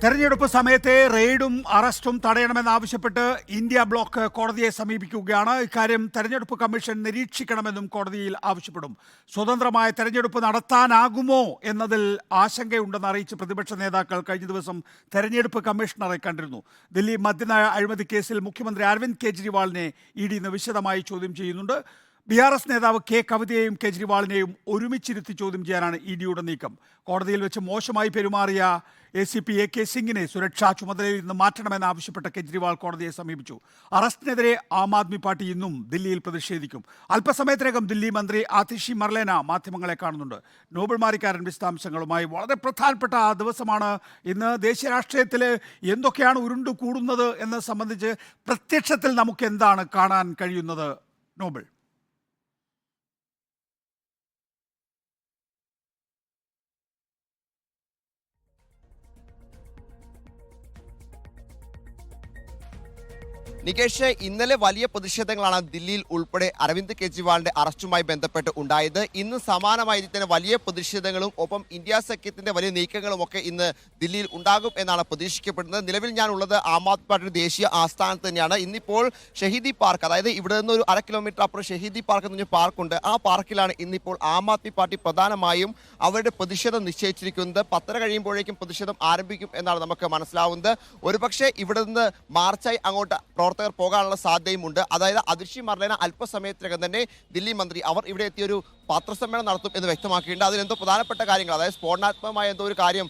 തെരഞ്ഞെടുപ്പ് സമയത്തെ റെയ്ഡും അറസ്റ്റും തടയണമെന്നാവശ്യപ്പെട്ട് India block കോടതിയെ സമീപിക്കുകയാണ്. ഇക്കാര്യം തെരഞ്ഞെടുപ്പ് കമ്മീഷൻ നിരീക്ഷിക്കണമെന്നും കോടതിയിൽ ആവശ്യപ്പെടും. സ്വതന്ത്രമായ തെരഞ്ഞെടുപ്പ് നടത്താനാകുമോ എന്നതിൽ ആശങ്കയുണ്ടെന്ന് അറിയിച്ച് പ്രതിപക്ഷ നേതാക്കൾ കഴിഞ്ഞ ദിവസം തെരഞ്ഞെടുപ്പ് കമ്മീഷണറെ കണ്ടിരുന്നു. ദില്ലി മദ്യനയ അഴിമതി കേസിൽ മുഖ്യമന്ത്രി അരവിന്ദ് കെജ്രിവാളിനെ ഇഡി ഇന്ന് വിശദമായി ചോദ്യം ചെയ്യുന്നുണ്ട്. ബി ആർ എസ് നേതാവ് കെ കവിതയെയും കെജ്രിവാളിനെയും ഒരുമിച്ചിരുത്തി ചോദ്യം ചെയ്യാനാണ് ഇ ഡിയുടെ നീക്കം. കോടതിയിൽ വെച്ച് മോശമായി പെരുമാറിയ A C P A K സിംഗിനെ സുരക്ഷാ ചുമതലയിൽ നിന്ന് മാറ്റണമെന്നാവശ്യപ്പെട്ട കെജ്രിവാൾ കോടതിയെ സമീപിച്ചു. അറസ്റ്റിനെതിരെ ആം ആദ്മി പാർട്ടി ഇന്നും ദില്ലിയിൽ പ്രതിഷേധിക്കും. അല്പസമയത്തിനകം ദില്ലി മന്ത്രി ആതിഷി മർലേന മാധ്യമങ്ങളെ കാണുന്നുണ്ട്. നോബൽ മാരിക്കാരൻ വിശദാംശങ്ങളുമായി വളരെ പ്രധാനപ്പെട്ട ആ ദിവസമാണ് ഇന്ന് ദേശീയ രാഷ്ട്രീയത്തിൽ എന്തൊക്കെയാണ് ഉരുണ്ടു കൂടുന്നത് എന്ന് സംബന്ധിച്ച് പ്രത്യക്ഷത്തിൽ നമുക്ക് എന്താണ് കാണാൻ കഴിയുന്നത്? നോബൽ നികേഷ് ഇന്നലെ വലിയ പ്രതിഷേധങ്ങളാണ് ദില്ലിയിൽ ഉൾപ്പെടെ അരവിന്ദ് കെജ്രിവാളിന്റെ അറസ്റ്റുമായി ബന്ധപ്പെട്ട് ഉണ്ടായത്. ഇന്ന് സമാനമായി തന്നെ വലിയ പ്രതിഷേധങ്ങളും ഒപ്പം ഇന്ത്യ സഖ്യത്തിന്റെ വലിയ നീക്കങ്ങളും ഒക്കെ ഇന്ന് ദില്ലിയിൽ ഉണ്ടാകും എന്നാണ് പ്രതീക്ഷിക്കപ്പെടുന്നത്. നിലവിൽ ഞാൻ ഉള്ളത് ആം ആദ്മി പാർട്ടിയുടെ ദേശീയ ആസ്ഥാനത്ത് തന്നെയാണ്. ഇന്നിപ്പോൾ ഷഹീദി പാർക്ക് അതായത് ഇവിടെ നിന്ന് ഒരു അര കിലോമീറ്റർ അപ്പുറം ഷഹീദി പാർക്ക് എന്ന് പറഞ്ഞ പാർക്കുണ്ട്. ആ പാർക്കിലാണ് ഇന്നിപ്പോൾ ആം ആദ്മി പാർട്ടി പ്രധാനമായും അവരുടെ പ്രതിഷേധം നിശ്ചയിച്ചിരിക്കുന്നത്. പത്തര കഴിയുമ്പോഴേക്കും പ്രതിഷേധം ആരംഭിക്കും എന്നാണ് നമുക്ക് മനസ്സിലാവുന്നത്. ഒരുപക്ഷെ ഇവിടെ നിന്ന് മാർച്ചായി അങ്ങോട്ട് പ്രവർത്തകർ പോകാനുള്ള സാധ്യതയുമുണ്ട്. അതായത് അതിർഷി മർലേന അല്പസമയത്തിനകം തന്നെ ദില്ലി മന്ത്രി അവർ ഇവിടെ എത്തിയൊരു പത്രസമ്മേളനം നടത്തും എന്ന് വ്യക്തമാക്കിയിട്ടുണ്ട്. അതിലെന്തോ പ്രധാനപ്പെട്ട കാര്യങ്ങൾ അതായത് സ്ഫോടനാത്മകമായ എന്തോ ഒരു കാര്യം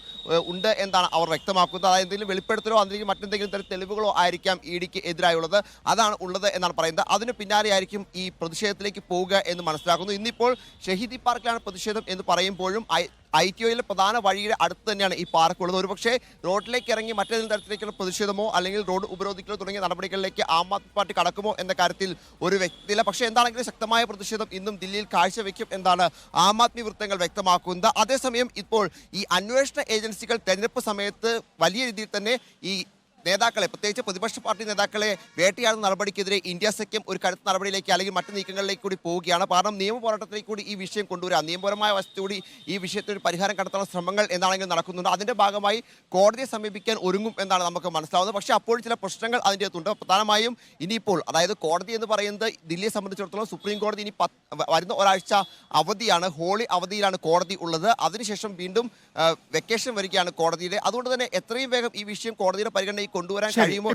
ഉണ്ട് എന്നാണ് അവർ വ്യക്തമാക്കുന്നത്. അതായത് എന്തെങ്കിലും വെളിപ്പെടുത്തലോ അല്ലെങ്കിൽ മറ്റെന്തെങ്കിലും തരം തെളിവുകളോ ആയിരിക്കാം ഇ ഡിക്ക് എതിരായുള്ളത്. അതാണ് ഉള്ളത് എന്നാണ് പറയുന്നത്. അതിന് പിന്നാലെയായിരിക്കും ഈ പ്രതിഷേധത്തിലേക്ക് പോവുക എന്ന് മനസ്സിലാക്കുന്നു. ഇന്നിപ്പോൾ ഷഹീദി പാർക്കിലാണ് പ്രതിഷേധം എന്ന് പറയുമ്പോഴും ഐ ടി ഒയിലെ പ്രധാന വഴിയുടെ അടുത്ത് തന്നെയാണ് ഈ പാർക്ക് ഉള്ളത് ഒരുപക്ഷെ റോഡിലേക്ക് ഇറങ്ങി മറ്റേതെങ്കിലും തരത്തിലേക്കുള്ള പ്രതിഷേധമോ അല്ലെങ്കിൽ റോഡ് ഉപരോധിക്കലോ തുടങ്ങിയ നടപടികളിലേക്ക് ആം ആദ്മി പാർട്ടി കടക്കുമോ എന്ന കാര്യത്തിൽ ഒരു വ്യക്തിയില്ല. പക്ഷേ എന്താണെങ്കിലും ശക്തമായ പ്രതിഷേധം ഇന്നും ദില്ലിയിൽ കാഴ്ചവെക്കും എന്നാണ് ആം ആദ്മി വൃത്തങ്ങൾ വ്യക്തമാക്കുന്നത്. അതേസമയം ഇപ്പോൾ ഈ അന്വേഷണ ഏജൻസികൾ തെരഞ്ഞെടുപ്പ് സമയത്ത് വലിയ രീതിയിൽ തന്നെ ഈ നേതാക്കളെ പ്രത്യേകിച്ച് പ്രതിപക്ഷ പാർട്ടി നേതാക്കളെ വേട്ടയാടുന്ന നടപടിക്കെതിരെ ഇന്ത്യ സഖ്യം ഒരു കടുത്ത നടപടിയിലേക്ക് അല്ലെങ്കിൽ മറ്റു നീക്കങ്ങളിലേക്ക് കൂടി പോവുകയാണ്. കാരണം നിയമ പോരാട്ടത്തിലേക്ക് കൂടി ഈ വിഷയം കൊണ്ടുവരാം നിയമപരമായ വശത്തുകൂടി ഈ വിഷയത്തിൽ ഒരു പരിഹാരം കണ്ടെത്താനുള്ള ശ്രമങ്ങൾ എന്താണെങ്കിലും നടക്കുന്നുണ്ട്. അതിന്റെ ഭാഗമായി കോടതിയെ സമീപിക്കാൻ ഒരുങ്ങും എന്നാണ് നമുക്ക് മനസ്സിലാവുന്നത്. പക്ഷേ അപ്പോൾ ചില പ്രശ്നങ്ങൾ അതിന്റെ അകത്തുണ്ട് പ്രധാനമായും ഇനിയിപ്പോൾ അതായത് കോടതി എന്ന് പറയുന്നത് ദില്ലിയെ സംബന്ധിച്ചിടത്തോളം സുപ്രീം കോടതി ഇനി വരുന്ന ഒരാഴ്ച അവധിയാണ്. ഹോളി അവധിയിലാണ് കോടതി ഉള്ളത്. അതിനുശേഷം വീണ്ടും വെക്കേഷൻ വരികയാണ് കോടതിയുടെ. അതുകൊണ്ട് തന്നെ എത്രയും വേഗം ഈ വിഷയം കോടതിയുടെ പരിഗണനയിൽ കൊണ്ടുവരാൻ കഴിയുമോ